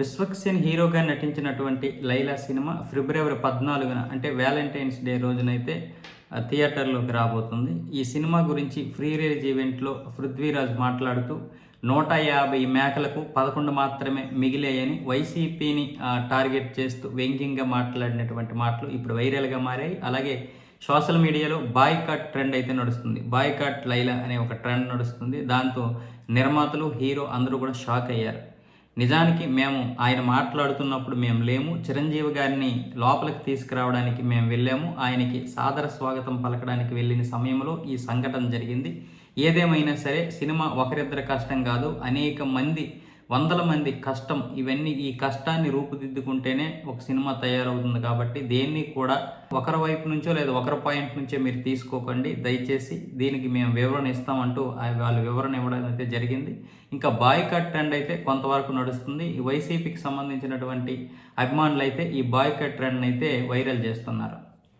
విశ్వక్సేన్ హీరోగా నటించినటువంటి లైలా సినిమా ఫిబ్రవరి పద్నాలుగున అంటే వ్యాలంటైన్స్ డే రోజునైతే థియేటర్లోకి రాబోతుంది. ఈ సినిమా గురించి ఫ్రీ రిలీజ్ ఈవెంట్లో పృథ్వీరాజ్ మాట్లాడుతూ నూట యాభై మేకలకు పదకొండు మాత్రమే మిగిలాయని వైసీపీని టార్గెట్ చేస్తూ వ్యంగ్యంగా మాట్లాడినటువంటి మాటలు ఇప్పుడు వైరల్గా మారాయి. అలాగే సోషల్ మీడియాలో బాయ్ కట్ ట్రెండ్ అయితే నడుస్తుంది. బాయ్ కట్ లైలా అనే ఒక ట్రెండ్ నడుస్తుంది. దాంతో నిర్మాతలు హీరో అందరూ కూడా షాక్ అయ్యారు. నిజానికి మేము ఆయన మాట్లాడుతున్నప్పుడు మేము లేము. చిరంజీవి గారిని లోపలికి తీసుకురావడానికి మేము వెళ్ళాము. ఆయనకి సాదర స్వాగతం పలకడానికి వెళ్ళిన సమయంలో ఈ సంఘటన జరిగింది. ఏదేమైనా సరే సినిమా ఒకరిద్దరి కష్టం కాదు. అనేక మంది వందల మంది కష్టం ఇవన్నీ ఈ కష్టాన్ని రూపుదిద్దుకుంటేనే ఒక సినిమా తయారవుతుంది కాబట్టి దేన్ని కూడా ఒకరి వైపు నుంచో లేదా ఒకరి పాయింట్ నుంచో మీరు తీసుకోకండి. దయచేసి దీనికి మేము వివరణ ఇస్తామంటూ వాళ్ళు వివరణ ఇవ్వడం అయితే జరిగింది. ఇంకా బాయ్ కట్ ట్రెండ్ అయితే కొంతవరకు నడుస్తుంది. ఈ వైసీపీకి సంబంధించినటువంటి అభిమానులు అయితే ఈ బాయ్ కట్ ట్రెండ్ అయితే వైరల్ చేస్తున్నారు.